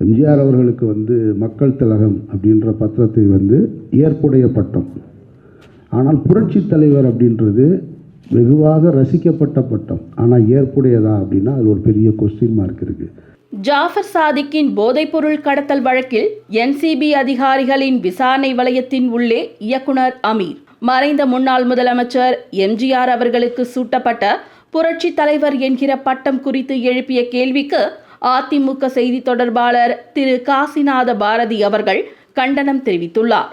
எம்ஜிஆர் அவர்களுக்கு வந்து மக்கள் திலகம் அப்படின்ற பத்திரத்தை வந்து ஏற்புடைய பட்டம். ஆனால் புரட்சி தலைவர் அப்படின்றது வெகுவாக ரசிக்கப்பட்ட பட்டம். ஆனால் ஏற்புடையதா அப்படின்னா அது ஒரு பெரிய கொஸ்டின் மார்க் இருக்குது ஜாஃபர் சாதிக்கின் போதைப்பொருள் கடத்தல் வழக்கில் என்சிபி அதிகாரிகளின் விசாரணை வலயத்தின் உள்ளே இயக்குனர் அமீர். மறைந்த முன்னாள் முதலமைச்சர் எம்ஜிஆர் அவர்களுக்கு சூட்டப்பட்ட புரட்சி தலைவர் என்கிற பட்டம் குறித்து எழுப்பிய கேள்விக்கு அதிமுக செய்தி தொடர்பாளர் திரு காசிநாத பாரதி அவர்கள் கண்டனம் தெரிவித்துள்ளார்.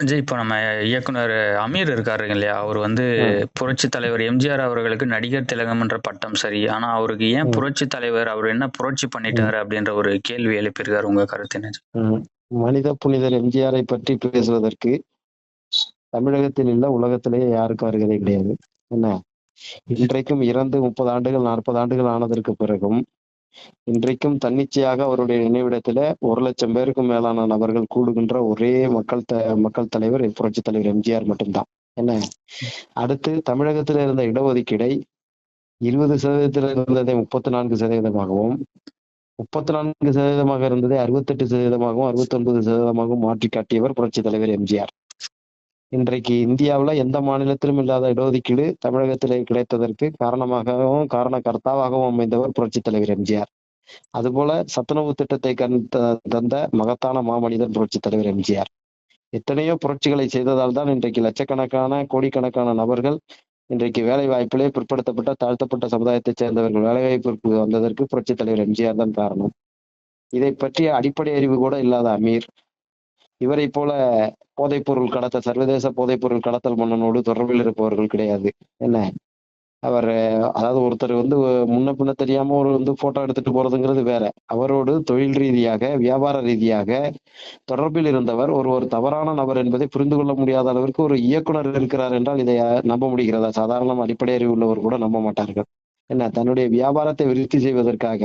ஜி இப்போ நம்ம இயக்குனர் அமீர் இருக்காரு இல்லையா? அவர் வந்து புரட்சி தலைவர் எம்ஜிஆர் அவர்களுக்கு நடிகர் திலகம் என்ற பட்டம் சரி. ஆனா அவருக்கு ஏன் புரட்சி தலைவர் அவர் என்ன புரட்சி பண்ணிட்டாரு அப்படின்ற ஒரு கேள்வி எழுப்பியிருக்காரு. உங்க கருத்து என்ன. மனித புனிதர் எம்ஜிஆரை பற்றி பேசுவதற்கு தமிழகத்தில் இல்ல உலகத்திலேயே யாருக்கும் அருகதை கிடையாது. என்ன? இன்றைக்கும் இறந்து முப்பது ஆண்டுகள் நாற்பது ஆண்டுகள் ஆனதற்கு பிறகும் இன்றைக்கும் தன்னிச்சையாக அவருடைய நினைவிடத்துல ஒரு லட்சம் பேருக்கும் மேலான நபர்கள் கூடுகின்ற ஒரே மக்கள் த மக்கள் தலைவர் புரட்சி தலைவர் எம்ஜிஆர் மட்டும்தான். என்ன? அடுத்து தமிழகத்தில் இருந்த இடஒதுக்கீடை இருபது சதவீதத்தில் இருந்ததை முப்பத்தி நான்கு சதவீதமாகவும் முப்பத்தி நான்கு சதவீதமாக இருந்ததை அறுபத்தெட்டு சதவீதமாகவும் அறுபத்தி ஒன்பது சதவீதமாகவும் மாற்றி காட்டியவர் புரட்சி தலைவர் எம்ஜிஆர். இன்றைக்கு இந்தியாவுல எந்த மாநிலத்திலும் இல்லாத இடஒதுக்கீடு தமிழகத்திலே கிடைத்ததற்கு காரணமாகவும் காரண கர்த்தாவாகவும் அமைந்தவர் புரட்சித் தலைவர் எம்ஜிஆர். அதுபோல சத்துணவு திட்டத்தை கண் தந்த மகத்தான மாமனிதர் புரட்சித் தலைவர் எம்ஜிஆர். எத்தனையோ புரட்சிகளை செய்ததால் தான் இன்றைக்கு லட்சக்கணக்கான கோடிக்கணக்கான நபர்கள் இன்றைக்கு வேலை வாய்ப்பிலே பிற்படுத்தப்பட்ட தாழ்த்தப்பட்ட சமுதாயத்தைச் சேர்ந்தவர்கள் வேலை வாய்ப்பிற்கு வந்ததற்கு புரட்சித் தலைவர் எம்ஜிஆர் தான் காரணம். இதை பற்றிய அடிப்படை அறிவு கூட இல்லாத அமீர் இவரை போல போதைப்பொருள் கடத்த சர்வதேச போதைப்பொருள் கடத்தல் மன்னனோடு தொடர்பில் இருப்பவர்கள் கிடையாது. என்ன? அவர் அதாவது ஒருத்தர் வந்து முன்ன பின்ன தெரியாம ஒரு வந்து போட்டோ எடுத்துட்டு போறதுங்கிறது வேற. அவரோடு தொழில் ரீதியாக வியாபார ரீதியாக தொடர்பில் இருந்தவர் ஒரு ஒரு தவறான நபர் என்பதை புரிந்து கொள்ள முடியாத அளவிற்கு ஒரு இயக்குனர் இருக்கிறார் என்றால் இதை நம்ப முடிகிறதா? சாதாரண அடிப்படை அறிவு உள்ளவர் கூட நம்ப மாட்டார்கள். என்ன? தன்னுடைய வியாபாரத்தை விருத்தி செய்வதற்காக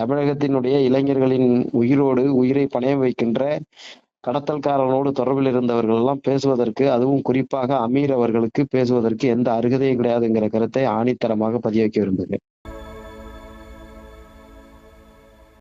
தமிழகத்தினுடைய இளைஞர்களின் உயிரோடு உயிரை பணயம் வைக்கின்ற கடத்தல்காரனோடு தொடர்பில் இருந்தவர்கள் எல்லாம் பேசுவதற்கு அதுவும் குறிப்பாக அமீர் அவர்களுக்கு பேசுவதற்கு எந்த அருகதையும் கிடையாதுங்கிற கருத்தை ஆணித்தரமாக பதிய வைக்க விரும்புகிறேன்.